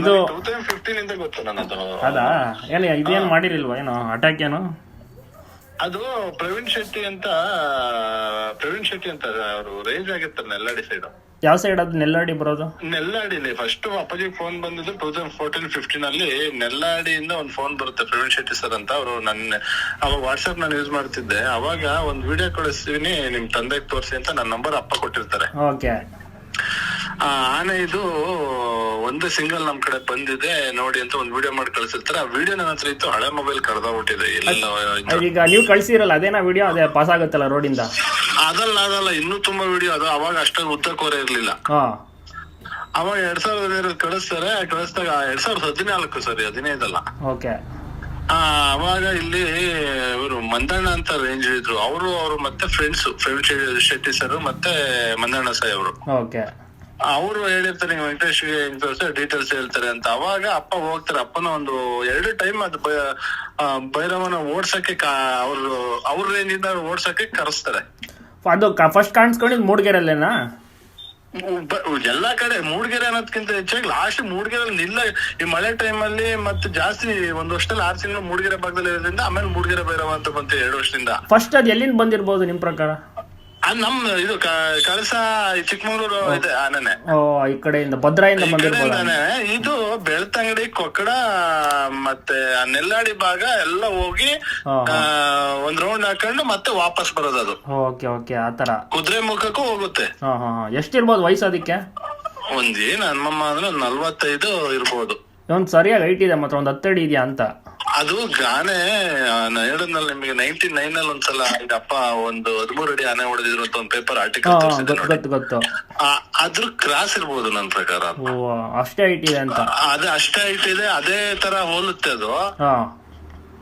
ಇದು two thousand fifteen ಇಂದ ಗೊತ್ತು ಅದಾ ಏನು ಇದೇನ್ ಮಾಡಿರಿಲ್ವಾ ಏನು ಅಟ್ಯಾಕ್ ಏನು? ಅದು ಪ್ರವೀಣ್ ಶೆಟ್ಟಿ ಅಂತ ಪ್ರವೀಣ್ ಶೆಟ್ಟಿ ಅಂತ ಅವರು ರೇಂಜ್ ಆಗಿರ್ತಾರೆ ನೆಲ್ಲಾಡಿ ಸೈಡ್ ಯಾವ ಸೈಡ್ ಅದು ನೆಲ್ಲಾಡಿ ಬರೋದು? ನೆಲ್ಲಾಡಿಲಿ ಫಸ್ಟ್ ಅಪ್ಪಾಜಿ ಫೋನ್ ಬಂದಿದ್ದು ಟೂ ತೌಸಂಡ್ ಫೋರ್ಟೀನ್ ಫಿಫ್ಟೀನ್ ಅಲ್ಲಿ ನೆಲ್ಲಾಡಿಯಿಂದ ಒಂದು ಫೋನ್ ಬರುತ್ತೆ ಪ್ರವೀಣ್ ಶೆಟ್ಟಿ ಸರ್ ಅಂತ. ಅವರು ನನ್ನ ಅವಾಗ ವಾಟ್ಸ್ಆಪ್ ನಾನು ಯೂಸ್ ಮಾಡ್ತಿದ್ದೆ. ಅವಾಗ ಒಂದು ವಿಡಿಯೋ ಕಳಿಸ್ತೀನಿ ನಿಮ್ ತಂದೆಗೆ ತೋರಿಸಿ ಅಂತ ನನ್ನ ನಂಬರ್ ಅಪ್ಪ ಕೊಟ್ಟಿರ್ತಾರೆ. ಓಕೆ ಆ ಆನೆ ಇದು ಒಂದೇ ಸಿಂಗಲ್ ನಮ್ ಕಡೆ ಬಂದಿದೆ ನೋಡಿ ಅಂತ ಒಂದ್ ವಿಡಿಯೋ ಮಾಡಿ ಕಳ್ಸಿರ್ತಾರೆ. ಆ ವಿಡಿಯೋ ನನ್ನ ಹತ್ರ ಇತ್ತು ಹಳೆ ಮೊಬೈಲ್ ಕಳ್ದೋಗ್ಬಿಟ್ಟಿದೆ ಎಲ್ಲ. ಈಗ ನೀವು ಕಳ್ಸಿರಲ್ಲ ಅದೇನಾ ವಿಡಿಯೋ ಅದೇ ಪಾಸ್ ಆಗುತ್ತಲ್ಲ ರೋಡಿಂದ ಅದಲ್ಲ ಅದಲ್ಲ ಇನ್ನೂ ತುಂಬಾ ವಿಡಿಯೋ ಅದು ಅವಾಗ ಅಷ್ಟೊಂದು ಉದ್ದಕೋರೆ ಇರ್ಲಿಲ್ಲ. ಹಾ. ಅವಾಗ ಎರಡ್ ಸಾವಿರದ ಹದಿನೈದು ಕಳಿಸ್ತಾರೆ ಕಳಿಸ್ದಾಗ ಎರಡ್ ಸಾವಿರದ ಹದಿನಾಲ್ಕು ಸರಿ ಹದಿನೈದಲ್ಲ. ಓಕೆ. ಆ ಅವಾಗ ಇಲ್ಲಿ ಇವರು ಮಂದಣ್ಣ ಅಂತ ರೇಂಜ್ ಇದ್ರು. ಅವರು ಅವರು ಮತ್ತೆ ಫ್ರೆಂಡ್ಸ್ ಫ್ರೆಂಡ್ ಶೆಟ್ಟಿ ಸರ್ ಮತ್ತೆ ಮಂದಣ್ಣ ಸಾಯಿ ಅವರು. ಓಕೆ. ಅವರು ಹೇಳಿರ್ತಾರೆ ವೆಂಕಟೇಶ್ ತೋರಿಸ ಡೀಟೇಲ್ಸ್ ಹೇಳ್ತಾರೆ ಅಂತ. ಅವಾಗ ಅಪ್ಪ ಹೋಗ್ತಾರೆ. ಅಪ್ಪನ ಒಂದು ಎರಡು ಟೈಮ್ ಅದು ಭೈರವನ ಓಡ್ಸಕ್ಕೆ ಅವರು ಅವ್ರ ರೇಂಜ್ ಇಂದ ಓಡ್ಸಕ್ಕೆ ಕರೆಸ್ತಾರೆ. ಅದು ಫಸ್ಟ್ ಕಾಣಿಸ್ಕೊಂಡಿದ್ ಮೂಡ್ಗೆರಲ್ಲೇನಾ? ಎಲ್ಲಾ ಕಡೆ ಮೂಡ್ಗೆರೆ ಅನ್ನೋದ್ಕಿಂತ ಹೆಚ್ಚಾಗಿ ಲಾಸ್ಟ್ ಮೂಡ್ಗೆರೆ ನಿಲ್ಲ ಈ ಮಳೆ ಟೈಮ್ ಅಲ್ಲಿ ಮತ್ತೆ ಜಾಸ್ತಿ ಒಂದ್ ವರ್ಷದಲ್ಲಿ ಆರು ತಿಂಗಳು ಮೂಡ್ಗೆರೆ ಭಾಗದಲ್ಲಿ ಇರೋದ್ರಿಂದ ಆಮೇಲೆ ಮೂಡ್ಗೆರೆ ಭೈರವ ಅಂತ ಬಂತು ಎರಡು ವರ್ಷದಿಂದ. ಫಸ್ಟ್ ಅದು ಎಲ್ಲಿಂದ ಬಂದಿರ್ಬೋದು ನಿಮ್ ಪ್ರಕಾರ? ಅದ್ ನಮ್ ಇದು ಕ- ಕಳಸ ಚಿಕ್ಕಮಂಗ್ಳೂರು ಇದೆ ಆನೆನೆ ಓ ಈ ಕಡೆಯಿಂದ ಭದ್ರಾಯಿಂದ ಈ ಬಂದಿರ್ಬೋದು? ಕಡೆಯಿಂದಾನೆ. ಇದು ಬೆಳ್ತಂಗಡಿ ಕೊಕ್ಕಡ ಮತ್ತೆ ಆ ನೆಲ್ಲಾಡಿ ಭಾಗ ಎಲ್ಲ ಹೋಗಿ ಹಾ, ಆ, ಒಂದ್ ರೌಂಡ್ ಹಾಕೊಂಡು ಮತ್ತೆ ವಾಪಸ್ ಬರೋದು ಅದು. ಓಕೆ ಓಕೆ ಆ ಥರ ಕುದುರೆ ಮುಖಕ್ಕೂ ಹೋಗುತ್ತೆ. ಹಾಂ ಹಾಂ ಹಾಂ. ಎಷ್ಟಿರ್ಬೋದು ವಯಸ್ಸು ಅದಕ್ಕೆ? ಒಂದ್ ಏನ್ ಹನುಮಮ್ಮ ಅಂದ್ರೆ ಒಂದ್ ನಲ್ವತ್ತೈದು ಇರ್ಬೋದು. ಒಂದು ಸರಿಯಾಗಿ ಹೈಟ್ ಇದೆ ಮಾತ್ರ ಒಂದು ಹತ್ತಡಿ ಇದೆಯಾ ಅಂತ? ಅದು ಗಾನೆ ಹೇಳಿದ್ನಲ್ಲ ನಿಮಗೆ ನೈನ್ಟಿ ನೈನ್ ಅಲ್ಲಿ ಒಂದ್ಸಲ ಇದಪ್ಪ ಒಂದು ಹದಿಮೂರು ಅಡಿ ಆನೆ ಹೊಡೆದಿದ್ರು ಅಂತ ಒಂದು ಪೇಪರ್ ಆರ್ಟಿಕಲ್ ಗೊತ್ತು ಅದ್ರ ಕ್ರಾಸ್ ಇರ್ಬೋದು ನನ್ನ ಪ್ರಕಾರ. ಅಷ್ಟೇ ಹೈಟ್ ಇದೆ ಅಂತ? ಅದೇ ಅಷ್ಟೇ ಹೈಟ್ ಇದೆ ಅದೇ ತರ ಹೋಲುತ್ತೆ ಅದು.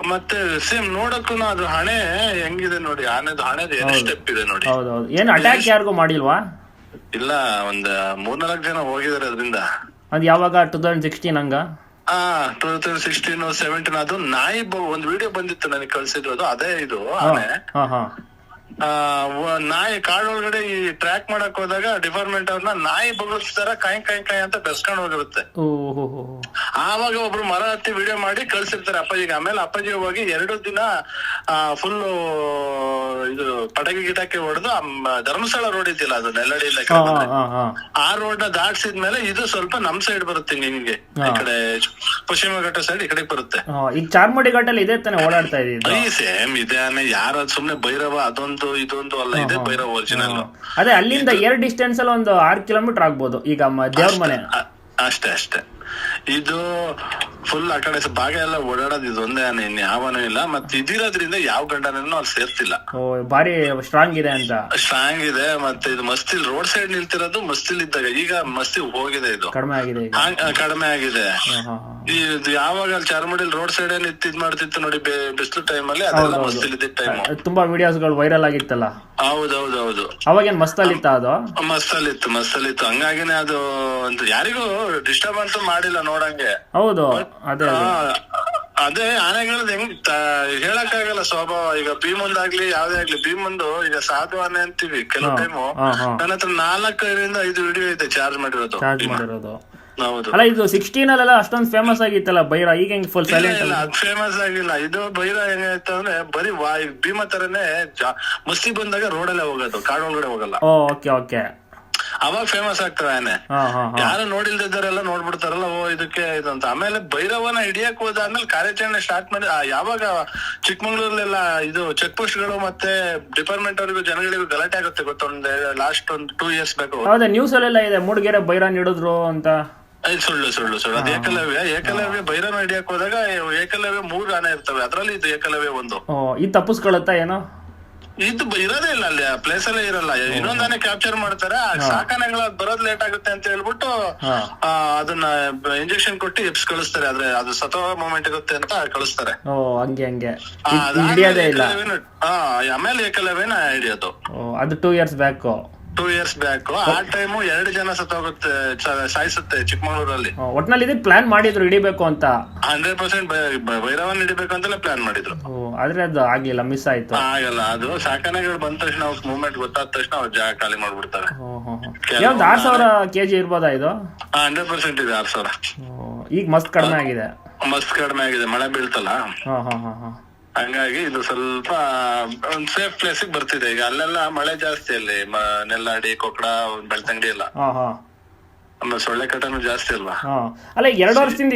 ಮತ್ತೆ ಸೇಮ್ ನೋಡಕ್ಕೂ ಅದು ಹಣೆ ಹೆಂಗಿದೆ ನೋಡಿ ಆನೆದು ಹಣೆದು ಸ್ಟೆಪ್ ಇದೆ ನೋಡಿ. ಏನು ಅಟ್ಯಾಕ್ ಯಾರಿಗೂ ಮಾಡಿಲ್ವಾ? ಇಲ್ಲ ಒಂದ್ ಮೂರ್ನಾಲ್ಕು ಜನ ಹೋಗಿದಾರೆ ಅದರಿಂದ. ಅದು ಯಾವಾಗ ಟೂ ತೌಸಂಡ್ ಸಿಕ್ಸ್ಟೀನ್ ಹಂಗ? ಆ ಟೂ ತೌಸಂಡ್ ಸಿಕ್ಸ್ಟೀನ್ ಸೆವೆಂಟೀನ್ ಅದು ನಾಯಿ ಒಂದು ವಿಡಿಯೋ ಬಂದಿತ್ತು ನನಗೆ ಕಳ್ಸಿದ್ರು ಅದು ಅದೇ ಇದು, ಆನೆ. ಹಾಂ ಹಾಂ. ನಾಯಿ ಕಾಡೊಳಗಡೆ ಈ ಟ್ರ್ಯಾಕ್ ಮಾಡಕ್ ಹೋದಾಗ ಡಿಪಾರ್ಟ್ಮೆಂಟ್ ಅವ್ರನ್ನ ನಾಯಿ ಬಗ್ಳಿಸ್ತಾರ ಕಾಯಿ ಕಾಯಿ ಕಾಯಿ ಅಂತ ಬೆಸ್ಕೊಂಡ್ ಹೋಗಿರುತ್ತೆ. ಆವಾಗ ಒಬ್ರು ಮರ ಹತ್ತಿ ವಿಡಿಯೋ ಮಾಡಿ ಕಳ್ಸಿರ್ತಾರೆ ಅಪ್ಪಾಜಿಗೆ ಆಮೇಲೆ ಅಪ್ಪಾಜಿ ಹೋಗಿ ಎರಡು ದಿನ ಫುಲ್ ಇದು ಪಟಾಕಿ ಗಿಟಾಕಿ ಹೊಡೆದು ಧರ್ಮಸ್ಥಳ ರೋಡ್ ಇದ್ದಿಲ್ಲ ಅದು ನೆಲ್ಲಡಿ ಆ ರೋಡ್ನ ದಾಟ್ಸಿದ್ಮೇಲೆ ಇದು ಸ್ವಲ್ಪ ನಮ್ ಸೈಡ್ ಬರುತ್ತೆ ನಿಮ್ಗೆ ಈ ಕಡೆ ಪಶ್ಚಿಮ ಘಟ್ಟ ಸೈಡ್ ಈ ಕಡೆ ಬರುತ್ತೆ. ಈಗ ಚಾರ್ಮಡಿ ಘಟ್ಟಲ್ಲಿ ಇದೆ ತಾನೆ ಓಡಾಡ್ತಾ ಇದೆ ಸೇಮ್ ಇದೆ ಯಾರ ಸುಮ್ನೆ ಭೈರವ ಅದೊಂದು ಇದೊಂದು ಅಲ್ಲ ಇದೆ ಭೈರವ್ ಒರಿಜಿನಲ್ ಅದೇ ಅಲ್ಲಿಂದ ಏರ್ ಡಿಸ್ಟೆನ್ಸ್ ಅಲ್ಲಿ ಒಂದು ಆರು ಕಿಲೋಮೀಟರ್ ಆಗ್ಬೋದು ಈಗ ದೇವ್ರ ಮನೆ. ಅಷ್ಟೇ ಅಷ್ಟೇ. ಇದು ಫುಲ್ ಆ ಕಡೆ ಭಾಗ ಎಲ್ಲ ಓಡಾಡೋದು ಇದೊಂದೇ ಒಂದೇ ಆನೆ ಇನ್ ಯಾವನೂ ಇಲ್ಲ. ಮತ್ತೆ ಇದಿರೋದ್ರಿಂದ ಯಾವ ಗಂಡನೂ ಅಲ್ಲಿ ಸೇರ್ತಿಲ್ಲ. ಓ ಭಾರಿ ಸ್ಟ್ರಾಂಗ್ ಇದೆ ಅಂತ. ಸ್ಟ್ರಾಂಗ್ ಇದೆ ಮತ್ತೆ ಇದು ಮಸ್ತಿಲ್ ರೋಡ್ ಸೈಡ್ ನಿಲ್ತಿರೋದು ಮಸ್ತಿಲ್ ಇದ್ದಾಗ. ಈಗ ಮಸ್ತಿ ಹೋಗಿದೆ ಇದು. ಕಡಿಮೆ ಆಗಿದೆ ಈಗ. ಹಾಂಗ್- ಆ, ಕಡಿಮೆ ಆಗಿದೆ. ಹಾಂ ಹಾಂ ಹಾಂ. ಇದು ಯಾವಾಗ ಅಲ್ಲಿ ಚಾರ್ಮಡಿಲ್ ರೋಡ್ ಸೈಡ್ ನಿಂತ್ ಇದ್ ಮಾಡ್ತಿತ್ತು ನೋಡಿ ಬೆ- ಬಿಸಿಲು ಟೈಮ್ ಅಲ್ಲಿ ಅದೆಲ್ಲ ಮಸ್ತಿಲ್ ಇದ್ದ ಟೈಮ್ ತುಂಬಾ ವಿಡಿಯೋಸ್ಗಳು ವೈರಲ್ ಆಗಿತ್ತಲ್ಲ. ಹೌದೌದೌದು. ಅವಾಗೇನ್ ಮಸ್ತಲ್ಲಿತ್ತ ಅದು? ಮಸ್ತಲ್ಲಿತ್ತು ಮಸ್ತಲ್ಲಿತ್ತು ಹಂಗಾಗಿನೇ ಅದು ಯಾರಿಗೂ ಡಿಸ್ಟರ್ಬ್ ಅಂತೂ ಮಾಡಿಲ್ಲ ನೋಡಂಗೆ. ಹೌದು. ಅದೇ ಅದೇ ಆನೆಗಳದ್ ಹೆಂಗ್ ಹೇಳಕ್ಕಾಗಲ್ಲ ಸ್ವಭಾವ. ಈಗ ಭೀಮಂದಾಗ್ಲಿ ಯಾವ್ದೇ ಆಗ್ಲಿ ಭೀಮಂದು ಈಗ ಸಾಧು ಆನೆ ಅಂತೀವಿ ಕೆಲವು ಟೈಮು ನನ್ನ ಹತ್ರ ನಾಲ್ಕರಿಂದ ಐದು ವಿಡಿಯೋ ಇದೆ ಚಾರ್ಜ್ ಮಾಡಿರೋದು. ಚಾರ್ಜ್ ಮಾಡಿರೋದು. ಹೌದು. ಅಲ್ಲ ಇದು ಸಿಕ್ಸ್ಟೀನ್ ಅಲ್ಲೆಲ್ಲ ಅಷ್ಟೊಂದು ಫೇಮಸ್ ಆಗಿತ್ತಲ್ಲ ಬೈರ ಈಗ ಹೆಂಗ್ ಫುಲ್ ಸೈಲೆಂಟ್ ಅದು ಫೇಮಸ್ ಆಗಿಲ್ಲ. ಇದು ಬೈರ ಹೆಂಗಾಯ್ತು ಅಂದ್ರೆ ಬರೀ ವಾ ಭೀಮ ತರನೇ ಮಸ್ತಿ ಬಂದಾಗ ರೋಡಲ್ಲೇ ಹೋಗೋದು ಕಾಡೊಳಗಡೆ ಹೋಗಲ್ಲ. ಓಕೆ ಓಕೆ ಅವಾಗ ಫೇಮಸ್ ಆಗ್ತದೆ ಆನೆ. ಹಾ ಹಾ ಹಾ. ಯಾರು ನೋಡಿಲ್ದಿದ್ದಾರೆಲ್ಲ ನೋಡ್ಬಿಡ್ತಾರಲ್ಲ ಓ ಇದಕ್ಕೆ ಇದಂತ ಅಂತ. ಆಮೇಲೆ ಭೈರವನ ಹಿಡಿಯಕ್ ಹೋದಾದ್ಮೇಲೆ ಕಾರ್ಯಾಚರಣೆ ಸ್ಟಾರ್ಟ್ ಮಾಡಿ ಯಾವಾಗ ಚಿಕ್ಕಮಂಗ್ಳೂರ್ಲೆಲ್ಲ ಇದು ಚೆಕ್ ಪೋಸ್ಟ್ಗಳು ಮತ್ತೆ ಡಿಪಾರ್ಟ್ಮೆಂಟ್ ಅವರಿಗೂ ಜನಗಳಿಗೂ ಗಲಾಟೆ ಆಗುತ್ತೆ ಗೊತ್ತೊಂದು ಲಾಸ್ಟ್ ಒಂದು ಟೂ ಇಯರ್ಸ್ ಬೇಕು. ಹೌದಾ ನ್ಯೂಸ್ ಅಲ್ಲೆಲ್ಲ ಇದೆ ಮೂಡ್ಗೆರೆ ಬೈರ ಹಿಡಿದ್ರು ಅಂತ. ಸುಳ್ಳು ಸುಳ್ಳು ಸುಳ್ಳು. ಅದು ಏಕಲವ್ಯ ಏಕಲವ್ಯ ಭೈರವನ ಹಿಡಿಯಕ್ ಹೋದಾಗ ಏಕಲವ್ಯ ಮೂರು ಆನೆ ಇರ್ತವೆ. ಅದ್ರಲ್ಲಿ ಇದು ಏಕಲವ್ಯ ಒಂದು. ಈ ಇದು ತಪ್ಪಿಸ್ಕೊಳತ್ತಾ ಏನೋ? ಇದು ಇರೋದೇ ಇಲ್ಲ ಅಲ್ಲಿ ಪ್ಲೇಸ್ ಅಲ್ಲೇ ಇರಲ್ಲ. ಇನ್ನೊಂದಾನೆ ಕ್ಯಾಪ್ಚರ್ ಮಾಡ್ತಾರೆ. ಆ ಸಾಕಾನೆಗಳ ಬರೋದ್ ಲೇಟ್ ಆಗುತ್ತೆ ಅಂತ ಹೇಳ್ಬಿಟ್ಟು ಆ, ಅದನ್ನ ಇಂಜೆಕ್ಷನ್ ಕೊಟ್ಟು ಎಪ್ಸ್ ಕಳಿಸ್ತಾರೆ. ಆದ್ರೆ ಅದು ಸತೋ ಮೂಮೆಂಟ್ ಇರುತ್ತೆ ಅಂತ ಕಳಿಸ್ತಾರೆ. ಓ ಹಂಗೆ ಹಂಗೆ. ಆ, ಅದಾದ್ಮೇಲೆ ಹಿಡಿಯೋದೇ ಇಲ್ಲ. ಏಕಲವ್ಯನ- ಆ, ಆಮೇಲೆ ಏಕಲವ್ಯನ ಹಿಡಿಯೋದು. ಓ ಅದು two years back two years back ಆ ಟೈಮು ಎರಡು ಜನ ಸತ್ತೋಗುತ್ತೆ ಸಾಯಿಸುತ್ತೆ ಚಿಕ್ಕಮಗಳೂರಲ್ಲಿ. ಒಟ್ನಲ್ಲಿ ಇದಕ್ಕೆ ಪ್ಲಾನ್ ಮಾಡಿದ್ರು ಹಿಡಿಬೇಕು ಅಂತ. ಹಂಡ್ರೆಡ್ ಪರ್ಸೆಂಟ್ ಭೈರವನ್ ಹಿಡಿಬೇಕು ಅಂತೆಲ್ಲ ಪ್ಲಾನ್ ಮಾಡಿದ್ರು. ಓ, ಆದ್ರೆ ಅದು ಆಗಿಲ್ಲ ಮಿಸ್ ಆಯ್ತು. ಆಗಲ್ಲ. ಅದು ಸಾಕಾನೆಗಳು ಬಂದ ತಕ್ಷಣ ಅವ್ರ ಮೂವ್ಮೆಂಟ್ ಗೊತ್ತಾದ ತಕ್ಷಣ ಅವ್ರ ಜಾಗ ಖಾಲಿ ಮಾಡ್ಬಿಡ್ತಾರೆ. ಓ, ಹೋ, ಹೋ. ಯಾವ್ದು ಆರ್ ಸಾವಿರ ಕೆಜಿ ಇರ್ಬೋದಾ ಇದು? ಹಂಡ್ರೆಡ್ ಪರ್ಸೆಂಟ್ ಇದೆ ಆರ್ ಸಾವಿರ. ಓ, ಈಗ ಮಸ್ತ್ ಕಡಿಮೆ ಆಗಿದೆ. ಮಸ್ತ್ ಕಡಿಮೆ ಆಗಿದೆ. ಮಳೆ ಬೀಳ್ತಲ್ಲ? ಹಾ ಹಾ ಹಾ ಹಾ. ಹಂಗಾಗಿ ಇದು ಸ್ವಲ್ಪ ಒಂದ್ ಸೇಫ್ ಪ್ಲೇಸ್ ಬರ್ತಿದೆ. ಈಗ ಅಲ್ಲೆಲ್ಲ ಮಳೆ ಜಾಸ್ತಿ ಅಲ್ಲಿ ಮ- ನೆಲ್ಲಾಡಿ ಕೊಕ್ಕಡ ಬೆಳ್ತಂಗಡಿ ಎಲ್ಲ. ಹಾ ಹಾ. ಆಮೇಲೆ ಸೊಳ್ಳೆ ಕಟ್ಟನು ಜಾಸ್ತಿ ಅಲ್ವಾ? ಹಾ. ಅಲ್ಲ ಎರಡು ವರ್ಷದಿಂದ